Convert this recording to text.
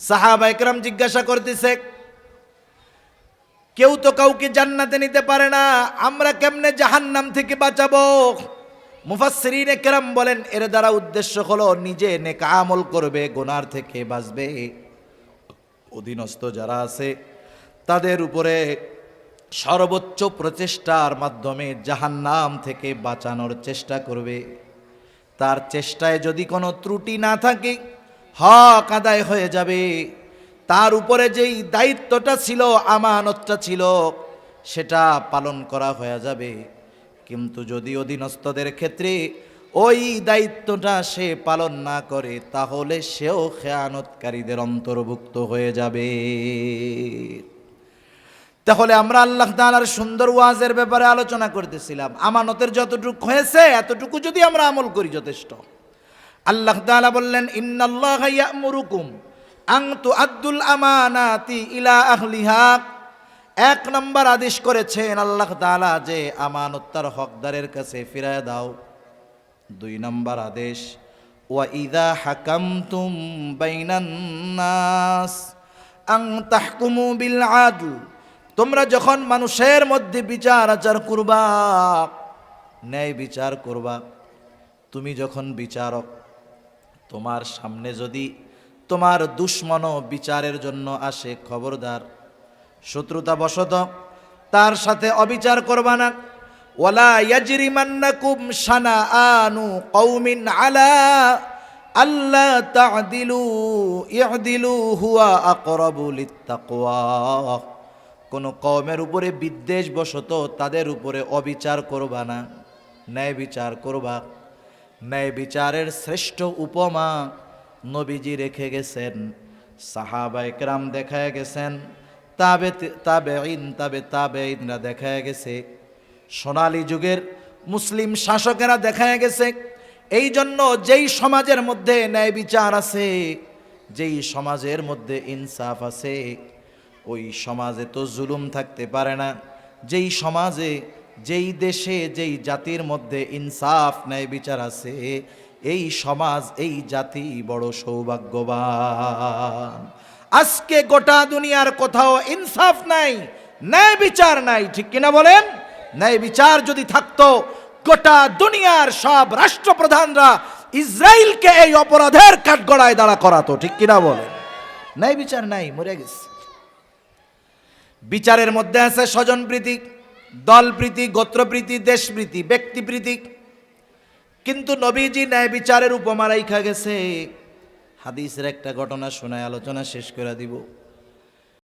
সাহাবা একরাম জিজ্ঞাসা করতেছে, কেউ তো কাউকে জান্নাতে নিতে পারে না, আমরা কেমনে জাহান্নাম থেকে বাঁচাবো? মুফাসসিরিন একরাম বলেন, এর দ্বারা উদ্দেশ্য হলো নিজে নেক আমল করবে, গোনার থেকে বাঁচবে। অধীনস্থ যারা আছে, তাদের উপরে সর্বোচ্চ প্রচেষ্টার মাধ্যমে জাহান্নাম থেকে বাঁচানোর চেষ্টা করবে। তার চেষ্টায় যদি কোনো ত্রুটি না থাকে হক আদায় হয়ে যাবে। তার উপরে যেই দায়িত্বটা ছিল, আমানতটা ছিল, সেটা পালন করা হয়ে যাবে। কিন্তু যদি অধীনস্থদের ক্ষেত্রে ওই দায়িত্বটা সে পালন না করে, তাহলে সেও খেয়ানতকারীদের অন্তর্ভুক্ত হয়ে যাবে। তাহলে আমরা আল্লাহ তাআলার সুন্দর ওয়াজের ব্যাপারে আলোচনা করতেছিলাম। আমানতের যতটুকু হয়েছে, এতটুকু যদি আমরা আমল করি যথেষ্ট। আল্লাহ তাআলা বললেন, ইন্নাল্লাহ ইয়ামুরুকুম আং তুআদ্দুল আমানাতি ইলা আহলিহা। এক নম্বর আদেশ করেছেন আল্লাহ তাআলা যে আমানত তার হকদারের কাছে ফিরায় দাও। দুই নম্বর আদেশ, ওয়া ইদা হাকাম তুম নাস আং তাহকুমু বিল আদল। তোমরা যখন মানুষের মধ্যে বিচার আচার করবা, ন্যায় বিচার করবা, তুমি যখন বিচারক তোমার সামনে যদি তোমার দুশ্মন বিচারের জন্য আসে খবরদার শত্রুতা বশত তার সাথে অবিচার করবা না। ওয়ালা ইয়াজরিমান্নাকুম শানাআনু কওমিন আলা আল্লাহ তা'দিলু ই'দিলু হুয়া আকরাবু লিত্তাকওয়া। কোন কওমের উপরে বিদ্বেষ বশত তাদের উপরে অবিচার করবা না, ন্যায় বিচার করবা। ন্যায় বিচারের শ্রেষ্ঠ উপমা নবীজি রেখে গেছেন, সাহাবা একরাম দেখায় গেছেন, তাবে তাবে ইন তাবে তাবে ইনরা দেখায় গেছে। সোনালী যুগের মুসলিম শাসকেরা দেখায় গেছে এই জন্য যেই সমাজের মধ্যে ন্যায় বিচার আছে, যেই সমাজের মধ্যে ইনসাফ আছে, ওই সমাজে তো জুলুম থাকতে পারে না। যেই সমাজে যেই দেশে, যেই জাতির মধ্যে ইনসাফ, ন্যায় বিচার আছে, এই সমাজ, এই জাতি বড় সৌভাগ্যবান। আজকে গোটা দুনিয়ার কোথাও ইনসাফ নাই, ন্যায় বিচার নাই, ঠিক কিনা বলেন? ন্যায় বিচার যদি থাকতো, গোটা দুনিয়ার সব রাষ্ট্রপ্রধানরা ইসরায়েলকে এই অপরাধের কাঠগড়ায় দাঁড়া করাতো, ঠিক কিনা বলেন? ন্যায় বিচার নাই, মরে গেছে। বিচারের মধ্যে আছে স্বজনপ্রীতি দলপ্রীতি, গোত্রপ্রীতি, দেশপ্রীতি, ব্যক্তিপ্রীতি। কিন্তু নবীজি ন্যায় বিচারের উপমা রাইখা গেছে। হাদিসের একটা ঘটনা শোনায়, আলোচনা শেষ করে দিব।